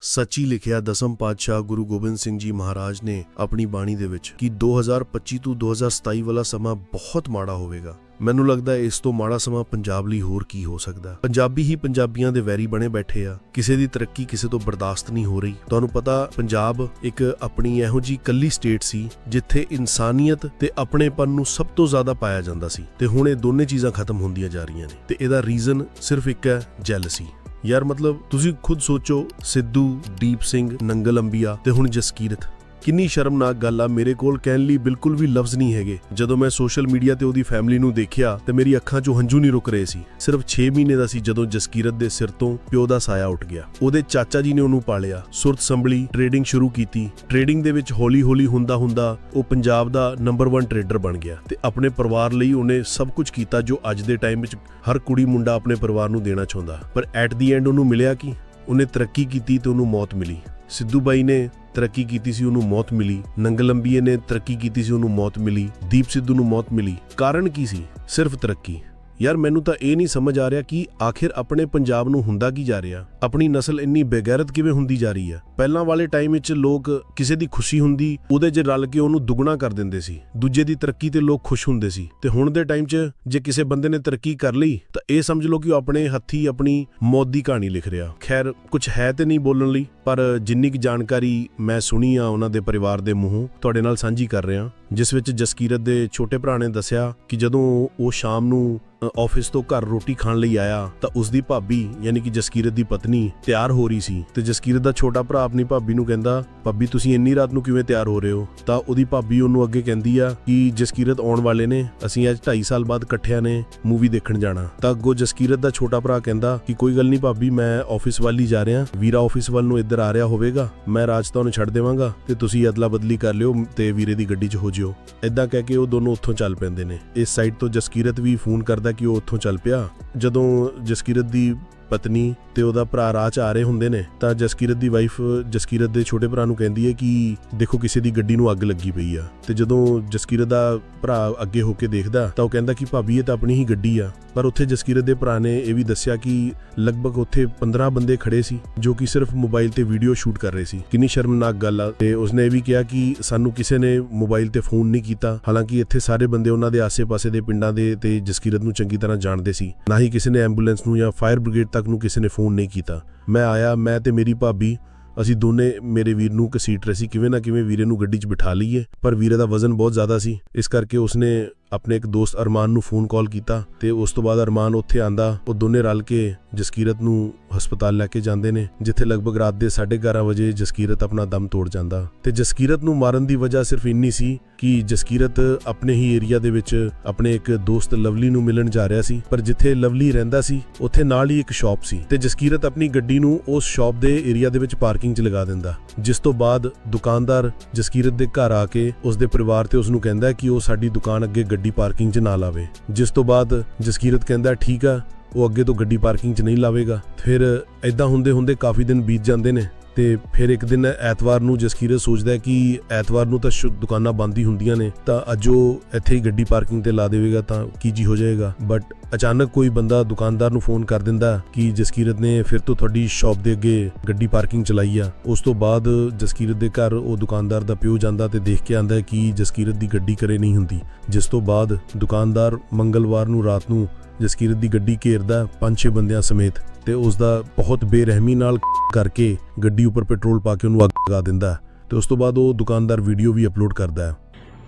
ਸੱਚੀ ਲਿਖਿਆ ਦਸਮ ਪਾਤਸ਼ਾਹ ਗੁਰੂ ਗੋਬਿੰਦ ਸਿੰਘ ਜੀ ਮਹਾਰਾਜ ਨੇ ਆਪਣੀ ਬਾਣੀ ਦੇ ਵਿੱਚ ਕਿ 2025 ਤੋਂ 2027 ਵਾਲਾ ਸਮਾਂ ਬਹੁਤ ਮਾੜਾ ਹੋਵੇਗਾ। ਮੈਨੂੰ ਲੱਗਦਾ ਇਸ ਤੋਂ ਮਾੜਾ ਸਮਾਂ ਪੰਜਾਬ ਲਈ ਹੋਰ ਕੀ ਹੋ ਸਕਦਾ। ਪੰਜਾਬੀ ਹੀ ਪੰਜਾਬੀਆਂ ਦੇ ਵੈਰੀ ਬਣੇ ਬੈਠੇ ਆ। ਕਿਸੇ ਦੀ ਤਰੱਕੀ ਕਿਸੇ ਤੋਂ ਬਰਦਾਸ਼ਤ ਨਹੀਂ ਹੋ ਰਹੀ। ਤੁਹਾਨੂੰ ਪਤਾ ਪੰਜਾਬ ਇੱਕ ਆਪਣੀ ਇਹੋ ਜੀ ਕੱਲੀ ਸਟੇਟ ਸੀ ਜਿੱਥੇ ਇਨਸਾਨੀਅਤ ਤੇ ਆਪਣੇਪਨ ਨੂੰ ਸਭ ਤੋਂ ਜ਼ਿਆਦਾ ਪਾਇਆ ਜਾਂਦਾ ਸੀ। ਤੇ ਹੁਣ ਇਹ ਦੋਨੇ ਚੀਜ਼ਾਂ ਖਤਮ ਹੁੰਦੀਆਂ ਜਾ ਰਹੀਆਂ ਨੇ। ਤੇ ਇਹਦਾ ਰੀਜ਼ਨ ਸਿਰਫ ਇੱਕ ਹੈ ਜੈਲਸੀ ਯਾਰ ਮਤਲਬ ਤੁਸੀਂ ਖੁਦ ਸੋਚੋ ਸਿੱਧੂ ਦੀਪ ਸਿੰਘ ਨੰਗਲ ਅੰਬੀਆ ਤੇ ਹੁਣ ਜਸਕੀਰਤ। ਕਿੰਨੀ ਸ਼ਰਮਨਾਕ ਗੱਲ ਆ, ਮੇਰੇ ਕੋਲ ਕਹਿਣ ਲਈ ਬਿਲਕੁਲ ਵੀ ਲਫ਼ਜ਼ ਨਹੀਂ ਹੈਗੇ। ਜਦੋਂ ਮੈਂ ਸੋਸ਼ਲ ਮੀਡੀਆ ਤੇ ਉਹਦੀ ਫੈਮਿਲੀ ਨੂੰ ਦੇਖਿਆ, ਤੇ ਮੇਰੀ ਅੱਖਾਂ 'ਚੋਂ ਹੰਝੂ ਨਹੀਂ ਰੁਕ ਰਹੇ ਸੀ। ਸਿਰਫ 6 ਮਹੀਨੇ ਦਾ ਸੀ ਜਦੋਂ ਜਸਕੀਰਤ ਦੇ ਸਿਰ ਤੋਂ ਪਿਓ ਦਾ ਸਾਇਆ ਉੱਠ ਗਿਆ। ਉਹਦੇ ਚਾਚਾ ਜੀ ਨੇ ਉਹਨੂੰ ਪਾਲਿਆ। ਸੁਰਤ ਸੰਭਲੀ ਟ੍ਰੇਡਿੰਗ ਸ਼ੁਰੂ ਕੀਤੀ। ਟ੍ਰੇਡਿੰਗ ਦੇ ਵਿੱਚ ਹੌਲੀ-ਹੌਲੀ ਹੁੰਦਾ ਹੁੰਦਾ ਉਹ ਪੰਜਾਬ ਦਾ ਨੰਬਰ 1 ਟ੍ਰੇਡਰ ਬਣ ਗਿਆ ਤੇ ਆਪਣੇ ਪਰਿਵਾਰ ਲਈ ਉਹਨੇ ਸਭ ਕੁਝ ਕੀਤਾ ਜੋ ਅੱਜ ਦੇ ਟਾਈਮ ਵਿੱਚ ਹਰ ਕੁੜੀ ਮੁੰਡਾ ਆਪਣੇ ਪਰਿਵਾਰ ਨੂੰ ਦੇਣਾ ਚਾਹੁੰਦਾ। ਪਰ ਐਟ ਦੀ ਐਂਡ ਉਹਨੂੰ ਮਿਲਿਆ ਕਿ? ਉਹਨੇ ਤਰੱਕੀ ਕੀਤੀ ਤੇ ਉਹਨੂੰ ਮੌਤ ਮਿਲੀ। ਸਿੱਧੂ ਬਾਈ ਨੇ ਤਰੱਕੀ ਕੀਤੀ ਸੀ, ਉਹਨੂੰ ਮੌਤ ਮਿਲੀ। ਨੰਗਲੰਬੀਏ ਨੇ ਤਰੱਕੀ ਕੀਤੀ ਸੀ, ਉਹਨੂੰ ਮੌਤ ਮਿਲੀ। ਦੀਪ ਸਿੱਧੂ ਨੂੰ ਮੌਤ ਮਿਲੀ। ਕਾਰਨ ਕੀ ਸੀ? ਸਿਰਫ ਤਰੱਕੀ। ਯਾਰ ਮੈਨੂੰ ਤਾਂ ਇਹ ਨਹੀਂ ਸਮਝ ਆ ਰਿਹਾ ਕਿ ਆਖਿਰ ਆਪਣੇ ਪੰਜਾਬ ਨੂੰ ਹੁੰਦਾ ਕੀ ਜਾ ਰਿਹਾ। ਆਪਣੀ ਨਸਲ ਇੰਨੀ ਬੇਗੈਰਤ ਕਿਵੇਂ ਹੁੰਦੀ ਜਾ ਰਹੀ ਹੈ ਪਹਿਲਾਂ ਵਾਲੇ ਟਾਈਮ ਵਿੱਚ ਲੋਕ ਕਿਸੇ ਦੀ ਖੁਸ਼ੀ ਹੁੰਦੀ, ਉਹਦੇ 'ਚ ਰਲ ਕੇ ਉਹਨੂੰ ਦੁੱਗਣਾ ਕਰ ਦਿੰਦੇ ਸੀ। ਦੂਜੇ ਦੀ ਤਰੱਕੀ ਤੇ ਲੋਕ ਖੁਸ਼ ਹੁੰਦੇ ਸੀ। ਤੇ ਹੁਣ ਦੇ ਟਾਈਮ 'ਚ ਜੇ ਕਿਸੇ ਬੰਦੇ ਨੇ ਤਰੱਕੀ ਕਰ ਲਈ, ਤਾਂ ਇਹ ਸਮਝ ਲਓ ਕਿ ਉਹ ਆਪਣੇ ਹੱਥੀ ਆਪਣੀ ਮੌਤ ਦੀ ਕਹਾਣੀ ਲਿਖ ਰਿਹਾ। ਖੈਰ ਕੁਝ ਹੈ ਤੇ ਨਹੀਂ ਬੋਲਣ ਲਈ, ਪਰ ਜਿੰਨੀ ਕੁ ਜਾਣਕਾਰੀ ਮੈਂ ਸੁਣੀ ਆ ਉਹਨਾਂ ਦੇ ਪਰਿਵਾਰ ਦੇ ਮੂੰਹੋਂ, ਤੁਹਾਡੇ ਨਾਲ ਸਾਂਝੀ ਕਰ ਰਿਹਾ। ਜਿਸ ਵਿੱਚ ਜਸਕੀਰਤ ਦੇ ਛੋਟੇ ਭਰਾ ਨੇ ਦੱਸਿਆ ਕਿ ਜਦੋਂ ਉਹ ਸ਼ਾਮ ਨੂੰ ਅ, ਆਫਿਸ ਤੋਂ ਘਰ ਰੋਟੀ ਖਾਣ ਲਈ ਆਇਆ ਤਾਂ ਉਸ ਦੀ ਭਾਬੀ ਯਾਨੀ ਕਿ ਜਸਕੀਰਤ ਦੀ ਪਤਨੀ ਤਿਆਰ ਹੋ ਰਹੀ ਸੀ ਤੇ ਜਸਕੀਰਤ ਦਾ ਛੋਟਾ ਭਰਾ ਆਪਣੀ ਭਾਬੀ ਨੂੰ ਕਹਿੰਦਾ ਭਾਬੀ, ਤੁਸੀਂ ਇੰਨੀ ਰਾਤ ਨੂੰ ਕਿਵੇਂ ਤਿਆਰ ਹੋ ਰਹੇ ਹੋ? ਤਾਂ ਉਹਦੀ ਭਾਬੀ ਉਹਨੂੰ ਅੱਗੇ ਕਹਿੰਦੀ ਆ ਕਿ ਜਸਕੀਰਤ ਆਉਣ ਵਾਲੇ ਨੇ, ਅਸੀਂ ਅੱਜ 2.5 ਸਾਲ ਬਾਅਦ ਇਕੱਠਿਆਂ ਨੇ ਮੂਵੀ ਦੇਖਣ ਜਾਣਾ। ਤਾਂ ਅੱਗੋਂ ਜਸਕੀਰਤ ਦਾ ਛੋਟਾ ਭਰਾ ਕਹਿੰਦਾ ਕਿ ਕੋਈ ਗੱਲ ਨਹੀਂ ਭਾਬੀ, ਮੈਂ ਆਫਿਸ ਵੱਲ ਹੀ ਜਾ ਰਿਹਾ। ਵੀਰਾ ਆਫਿਸ ਵੱਲ ਨੂੰ ਇੱਧਰ ਆ ਰਿਹਾ ਹੋਵੇਗਾ। ਮੈਂ ਰਾਜ ਤੁਹਾਨੂੰ ਛੱਡ ਦੇਵਾਂਗਾ ਤੇ ਤੁਸੀਂ ਅਦਲਾ ਬਦਲੀ ਕਰ ਲਿਓ ਤੇ ਵੀਰੇ ਦੀ ਗੱਡੀ 'ਚ ਹੋ ਜਿਓ। ਇਦਾਂ ਕਹਿ ਕੇ ਉਹ ਦੋਨੋਂ ਉੱਥੋਂ ਚੱਲ ਪੈਂਦੇ ਨੇ। ਇਸ ਸਾਈਡ ਤੋਂ ਜਸਕੀਰਤ ਵੀ ਫੋਨ ਕਰਦਾ ਕਿ ਉਹ ਉੱਥੋਂ ਚੱਲ ਪਿਆ। ਜਦੋਂ ਜਸਕੀਰਤ ਦੀ ਪਤਨੀ ਤੇ ਉਹਦਾ ਭਰਾ ਰਾਹ 'ਚ ਆ ਰਹੇ ਹੁੰਦੇ ਨੇ, ਤਾਂ ਜਸਕੀਰਤ ਦੀ ਵਾਈਫ ਜਸਕੀਰਤ ਦੇ ਛੋਟੇ ਭਰਾ ਨੂੰ ਕਹਿੰਦੀ ਹੈ ਕਿ ਦੇਖੋ ਕਿਸੇ ਦੀ ਗੱਡੀ ਨੂੰ ਅੱਗ ਲੱਗੀ ਪਈ ਆ। ਤੇ ਜਦੋਂ ਜਸਕੀਰਤ ਦਾ ਭਰਾ ਅੱਗੇ ਹੋ ਕੇ ਦੇਖਦਾ, ਤਾਂ ਉਹ ਕਹਿੰਦਾ ਕਿ ਭਾਬੀ ਇਹ ਤਾਂ ਆਪਣੀ ਹੀ ਗੱਡੀ ਆ। ਪਰ ਉੱਥੇ ਜਸਕੀਰਤ ਦੇ ਭਰਾ ਨੇ ਇਹ ਵੀ ਦੱਸਿਆ ਕਿ ਲਗਭਗ ਉੱਥੇ 15 ਬੰਦੇ ਖੜੇ ਸੀ, ਜੋ ਕਿ ਸਿਰਫ ਮੋਬਾਈਲ ਤੇ ਵੀਡੀਓ ਸ਼ੂਟ ਕਰ ਰਹੇ ਸੀ। ਕਿੰਨੀ ਸ਼ਰਮਨਾਕ ਗੱਲ ਆ। ਤੇ ਉਸਨੇ ਇਹ ਵੀ ਕਿਹਾ ਕਿ ਸਾਨੂੰ ਕਿਸੇ ਨੇ ਮੋਬਾਈਲ ਤੇ ਫੋਨ ਨਹੀਂ ਕੀਤਾ। ਹਾਲਾਂਕਿ ਇੱਥੇ ਸਾਰੇ ਬੰਦੇ ਉਹਨਾਂ ਦੇ ਆਸੇ-ਪਾਸੇ ਦੇ ਪਿੰਡਾਂ ਦੇ ਤੇ ਜਸਕੀਰਤ ਨੂੰ ਚੰਗੀ ਤਰ੍ਹਾਂ ਜਾਣਦੇ ਸੀ। ਨਾ ਹੀ ਕਿਸੇ ਨੇ ਐਂਬੂਲੈਂਸ ਨੂੰ ਜਾਂ ਫਾਇਰ ਬ੍ਰਿਗੇਡ ਤੱਕ ਨੂੰ ਕਿਸੇ ਨੇ ਫੋਨ ਨਹੀਂ ਕੀਤਾ। ਮੈਂ ਆਇਆ, ਮੈਂ ਤੇ ਮੇਰੀ ਭਾਬੀ, ਅਸੀਂ ਦੋਨੇ ਮੇਰੇ ਵੀਰ ਨੂੰ ਘਸੀਟ ਰਹੇ ਸੀ, ਕਿਵੇਂ ਨਾ ਕਿਵੇਂ ਵੀਰੇ ਨੂੰ ਗੱਡੀ 'ਚ ਬਿਠਾ ਲਈਏ। ਪਰ ਵੀਰੇ ਦਾ ਵਜ਼ਨ ਬਹੁਤ ਜ਼ਿਆਦਾ ਸੀ। ਇਸ ਕਰਕੇ ਉਸਨੇ ਆਪਣੇ ਇੱਕ ਦੋਸਤ ਅਰਮਾਨ ਨੂੰ ਫੋਨ ਕਾਲ ਕੀਤਾ ਤੇ ਉਸ ਤੋਂ ਬਾਅਦ ਅਰਮਾਨ ਉੱਥੇ ਆਂਦਾ, ਉਹ ਦੋਨੇ ਰਲ ਕੇ ਜਸਕੀਰਤ ਨੂੰ ਹਸਪਤਾਲ ਲੈ ਕੇ ਜਾਂਦੇ ਨੇ, ਜਿੱਥੇ ਲਗਭਗ ਰਾਤ ਦੇ 11:30 ਵਜੇ ਜਸਕੀਰਤ ਆਪਣਾ ਦਮ ਤੋੜ ਜਾਂਦਾ। ਤੇ ਜਸਕੀਰਤ ਨੂੰ ਮਾਰਨ ਦੀ ਵਜ੍ਹਾ ਸਿਰਫ ਇੰਨੀ ਸੀ ਕਿ ਜਸਕੀਰਤ ਆਪਣੇ ਹੀ ਏਰੀਆ ਦੇ ਵਿੱਚ ਆਪਣੇ ਇੱਕ ਦੋਸਤ ਲਵਲੀ ਨੂੰ ਮਿਲਣ ਜਾ ਰਿਹਾ ਸੀ, ਪਰ ਜਿੱਥੇ ਲਵਲੀ ਰਹਿੰਦਾ ਸੀ, ਉੱਥੇ ਨਾਲ ਹੀ ਇੱਕ ਸ਼ਾਪ ਸੀ। ਤੇ ਜਸਕੀਰਤ ਆਪਣੀ ਗੱਡੀ ਨੂੰ ਉਸ ਸ਼ਾਪ ਦੇ ਏਰੀਆ ਦੇ ਵਿੱਚ ਪਾਰਕਿੰਗ 'ਚ ਲਗਾ ਦਿੰਦਾ। ਜਿਸ ਤੋਂ ਬਾਅਦ ਦੁਕਾਨਦਾਰ ਜਸਕੀਰਤ ਦੇ ਘਰ ਆ ਕੇ ਉਸ ਦੇ ਪਰਿਵਾਰ ਤੇ ਉਸ ਨੂੰ ਕਹਿੰਦਾ ਕਿ ਉਹ ਸਾਡੀ ਦੁਕਾਨ ਅੱਗੇ ਗੱਡੀ ਪਾਰਕਿੰਗ 'ਚ ਨਾ ਲਾਵੇ। ਜਿਸ ਤੋਂ ਬਾਅਦ ਜਸਕੀਰਤ ਕਹਿੰਦਾ, ਠੀਕ ਆ, ਉਹ ਅੱਗੇ ਤੋਂ ਗੱਡੀ ਪਾਰਕਿੰਗ 'ਚ ਨਹੀਂ ਲਾਵੇਗਾ। ਫਿਰ ਐਦਾਂ ਹੁੰਦੇ ਹੁੰਦੇ ਕਾਫੀ ਦਿਨ ਬੀਤ ਜਾਂਦੇ ਨੇ। ਤੇ ਫਿਰ ਇੱਕ ਦਿਨ ਐਤਵਾਰ ਨੂੰ ਜਸਕੀਰਤ ਸੋਚਦਾ ਹੈ ਕਿ ਐਤਵਾਰ ਨੂੰ ਤਾਂ ਸ਼ੁ- ਦੁਕਾਨਾਂ ਬੰਦ ਹੀ ਹੁੰਦੀਆਂ ਨੇ, ਤਾਂ ਅੱਜ ਉਹ ਇੱਥੇ ਹੀ ਗੱਡੀ ਪਾਰਕਿੰਗ ਤੇ ਲਾ ਦੇਵੇਗਾ ਤਾਂ ਕੀ ਜੀ ਹੋ ਜਾਏਗਾ। ਬਟ ਅਚਾਨਕ ਕੋਈ ਬੰਦਾ ਦੁਕਾਨਦਾਰ ਨੂੰ ਫੋਨ ਕਰ ਦਿੰਦਾ ਕਿ ਜਸਕੀਰਤ ਨੇ ਫਿਰ ਤੋਂ ਤੁਹਾਡੀ ਸ਼ਾਪ ਦੇ ਅੱਗੇ ਗੱਡੀ ਪਾਰਕਿੰਗ ਚਲਾਈ ਆ। ਉਸ ਤੋਂ ਬਾਅਦ ਜਸਕੀਰਤ ਦੇ ਘਰ ਉਹ ਦੁਕਾਨਦਾਰ ਦਾ ਪਿਓ ਜਾਂਦਾ ਤੇ ਦੇਖ ਕੇ ਆਂਦਾ ਕਿ ਜਸਕੀਰਤ ਦੀ ਗੱਡੀ ਕਰੇ ਨਹੀਂ ਹੁੰਦੀ, ਜਿਸ ਤੋਂ ਬਾਅਦ ਦੁਕਾਨਦਾਰ ਮੰਗਲਵਾਰ ਨੂੰ ਰਾਤ ਨੂੰ ਜਸਕੀਰਤ ਦੀ ਗੱਡੀ ਘੇਰਦਾ ਪੰਜ ਛੇ ਬੰਦਿਆਂ ਸਮੇਤ। ਤੇ ਉਸ ਦਾ ਬਹੁਤ ਬੇਰਹਿਮੀ ਨਾਲ ਕਰਕੇ ਗੱਡੀ ਉੱਪਰ ਪੈਟਰੋਲ ਪਾ ਕੇ ਉਹਨੂੰ ਅੱਗ ਲਗਾ ਦਿੰਦਾ ਤੇ ਉਸ ਤੋਂ ਬਾਅਦ ਉਹ ਦੁਕਾਨਦਾਰ ਵੀਡੀਓ ਵੀ ਅਪਲੋਡ ਕਰਦਾ ਹੈ।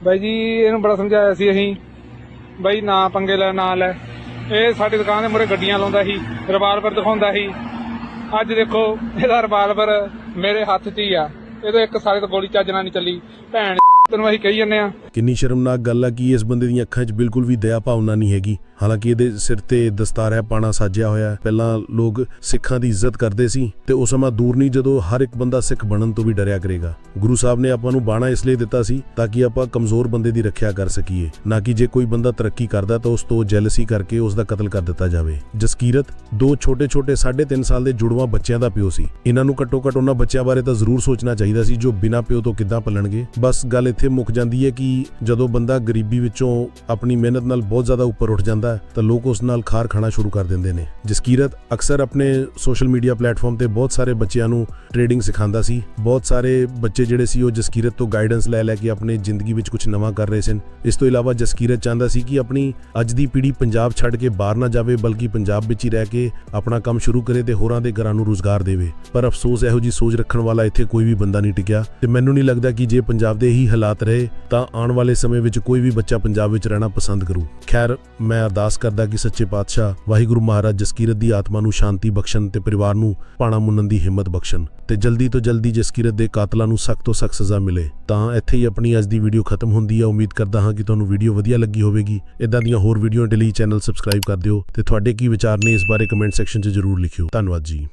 ਬਾਈ ਜੀ ਇਹਨੂੰ ਬੜਾ ਸਮਝਾਇਆ ਸੀ ਅਸੀਂ। ਬਾਈ ਨਾ ਪੰਗੇ ਲੈ ਨਾ ਲੈ। ਇਹ ਸਾਡੀ ਦੁਕਾਨ ਦੇ ਮੂਹਰੇ ਗੱਡੀਆਂ ਲਾਉਂਦਾ ਸੀ ਰਿਵਾਲਵਰ ਦਿਖਾਉਂਦਾ ਸੀ। ਅੱਜ ਦੇਖੋ ਇਹਦਾ ਰਿਵਾਲਵਰ ਮੇਰੇ ਹੱਥ 'ਚ ਹੀ ਆ। ਇਹਦੇ ਇੱਕ ਸਾਲੇ ਤੋਂ ਗੋਲੀ ਚੱਜ ਨਾਲ ਨਹੀਂ ਚੱਲੀ। ਭੈਣ ਤੈਨੂੰ ਅਸੀਂ ਕਹੀ ਜੰਨੇ ਆ ਕਿੰਨੀ ਸ਼ਰਮਨਾਕ ਗੱਲ ਆ ਕਿ ਇਸ ਬੰਦੇ ਦੀਆਂ ਅੱਖਾਂ 'ਚ ਬਿਲਕੁਲ ਵੀ ਦਇਆ ਭਾਵਨਾ ਨਹੀਂ ਹੈਗੀ। ਹਾਲਾਂਕਿ ਇਹਦੇ ਸਿਰ ਤੇ ਦਸਤਾਰ ਪਾਣਾ ਸਾਜਿਆ ਹੋਇਆ ਪਹਿਲਾਂ ਲੋਕ ਸਿੱਖਾਂ ਦੀ ਇੱਜ਼ਤ ਕਰਦੇ ਸੀ ਤੇ ਉਹ ਸਮਾਂ ਦੂਰ ਨਹੀਂ ਜਦੋਂ ਹਰ ਇੱਕ ਬੰਦਾ ਸਿੱਖ ਬਣਨ ਤੋਂ ਵੀ ਡਰਿਆ ਕਰੇਗਾ। ਗੁਰੂ ਸਾਹਿਬ ਨੇ ਆਪਾਂ ਨੂੰ ਬਾਣਾ ਇਸ ਲਈ ਦਿੱਤਾ ਸੀ ਤਾਂ ਕਿ ਆਪਾਂ ਕਮਜ਼ੋਰ ਬੰਦੇ ਦੀ ਰੱਖਿਆ ਕਰ ਸਕੀਏ। ਨਾ ਕਿ ਜੇ ਕੋਈ ਬੰਦਾ ਤਰੱਕੀ ਕਰਦਾ ਤਾਂ ਉਸ ਤੋਂ ਜੈਲਸੀ ਕਰਕੇ ਉਸ ਦਾ ਕਤਲ ਕਰ ਦਿੱਤਾ ਜਾਵੇ। ਜਸਕੀਰਤ ਦੋ ਛੋਟੇ-ਛੋਟੇ 3.5 ਸਾਲ ਦੇ ਜੁੜਵਾ ਬੱਚਿਆਂ ਦਾ ਪਿਓ ਸੀ। ਇਹਨਾਂ ਨੂੰ ਘੱਟੋ ਘੱਟ ਉਹਨਾਂ ਬੱਚਿਆਂ ਬਾਰੇ ਤਾਂ ਜ਼ਰੂਰ ਸੋਚਣਾ ਚਾਹੀਦਾ ਸੀ ਜੋ ਬਿਨਾਂ ਪਿਓ ਤੋਂ ਕਿੱਦਾਂ ਪਲਣਗੇ। ਬਸ ਗੱਲ ਇੱਥੇ ਮੁੱਕ ਜਾਂਦੀ ਹੈ ਕਿ ਜਦੋਂ ਬੰਦਾ ਗਰੀਬੀ ਵਿੱਚੋਂ ਆਪਣੀ ਮਿਹਨਤ ਨਾਲ ਬਹੁਤ ਜ਼ਿਆਦਾ ਉੱਪਰ ਉੱਠ ਜਾਂਦਾ ਹੈ ਤਾਂ ਲੋਕ ਉਸ ਨਾਲ ਖਾਰ ਖਾਣਾ ਸ਼ੁਰੂ ਕਰ ਦਿੰਦੇ ਨੇ। ਜਸਕੀਰਤ ਅਕਸਰ ਆਪਣੇ ਸੋਸ਼ਲ ਮੀਡੀਆ ਪਲੇਟਫਾਰਮ ਤੇ ਬਹੁਤ ਸਾਰੇ ਬੱਚਿਆਂ ਨੂੰ ਟ੍ਰੇਡਿੰਗ ਸਿਖਾਉਂਦਾ ਸੀ। ਬਹੁਤ ਸਾਰੇ ਬੱਚੇ ਜਿਹੜੇ ਸੀ ਉਹ ਜਸਕੀਰਤ ਤੋਂ ਗਾਈਡੈਂਸ ਲੈ ਲੈ ਕੇ ਆਪਣੇ ਜ਼ਿੰਦਗੀ ਵਿੱਚ ਕੁਝ ਨਵਾਂ ਕਰ ਰਹੇ ਸਨ। ਇਸ ਤੋਂ ਇਲਾਵਾ ਜਸਕੀਰਤ ਚਾਹੁੰਦਾ ਸੀ ਕਿ ਆਪਣੀ ਅੱਜ ਦੀ ਪੀੜ੍ਹੀ ਪੰਜਾਬ ਛੱਡ ਕੇ ਬਾਹਰ ਨਾ ਜਾਵੇ, ਬਲਕਿ ਪੰਜਾਬ ਵਿੱਚ ਹੀ ਰਹਿ ਕੇ ਆਪਣਾ ਕੰਮ ਸ਼ੁਰੂ ਕਰੇ ਤੇ ਹੋਰਾਂ ਦੇ ਘਰਾਂ ਨੂੰ ਰੋਜ਼ਗਾਰ ਦੇਵੇ। ਪਰ ਅਫਸੋਸ ਇਹੋ ਜੀ ਸੋਚ ਰੱਖਣ ਵਾਲਾ ਇੱਥੇ ਕੋਈ ਵੀ ਬੰਦਾ ਨਹੀਂ ਟਿਕਿਆ ਤੇ ਮੈਨੂੰ ਨਹੀਂ ਲੱਗਦਾ ਕਿ ਜੇ ਪੰਜਾਬ ਦੇ ਹੀ ਹਾਲਾਤ ਰਹੇ, ਤਾਂ ਆਉਣ ਵਾਲੇ ਸਮੇਂ ਵਿੱਚ ਕੋਈ ਵੀ ਬੱਚਾ ਪੰਜਾਬ ਵਿੱਚ ਰਹਿਣਾ ਪਸੰਦ ਕਰੂ। ਖੈਰ, ਮੈਂ ਅਰਦਾਸ ਕਰਦਾ ਕਿ ਸੱਚੇ ਪਾਤਸ਼ਾਹ ਵਾਹਿਗੁਰੂ ਮਹਾਰਾਜ ਜਸਕੀਰਤ ਦੀ ਆਤਮਾ ਨੂੰ ਸ਼ਾਂਤੀ ਬਖਸ਼ਣ ਤੇ ਪਰਿਵਾਰ ਨੂੰ ਪਾਣਾ ਮੁੰਨਣ ਦੀ ਹਿੰਮਤ ਬਖਸ਼ਣ ਤੇ ਜਲਦੀ ਤੋਂ ਜਲਦੀ ਜਸਕੀਰਤ ਦੇ ਕਾਤਲਾਂ ਨੂੰ ਸਖਤ ਤੋਂ ਸਖਤ ਸਜ਼ਾ ਮਿਲੇ। ਤਾਂ ਇੱਥੇ ਹੀ ਆਪਣੀ ਅੱਜ ਦੀ ਵੀਡੀਓ ਖਤਮ ਹੁੰਦੀ ਹੈ ਉਮੀਦ ਕਰਦਾ ਹਾਂ ਕਿ ਤੁਹਾਨੂੰ ਵੀਡੀਓ ਵਧੀਆ ਲੱਗੀ ਹੋਵੇਗੀ। ਇਦਾਂ ਦੀਆਂ ਹੋਰ ਵੀਡੀਓ ਦੇ ਲਈ ਚੈਨਲ ਸਬਸਕ੍ਰਾਈਬ ਕਰ ਦਿਓ ਤੇ ਤੁਹਾਡੇ ਕੀ ਵਿਚਾਰ ਨੇ ਇਸ ਬਾਰੇ ਕਮੈਂਟ ਸੈਕਸ਼ਨ 'ਚ ਜ਼ਰੂਰ ਲਿਖਿਓ। ਧੰਨਵਾਦ ਜੀ।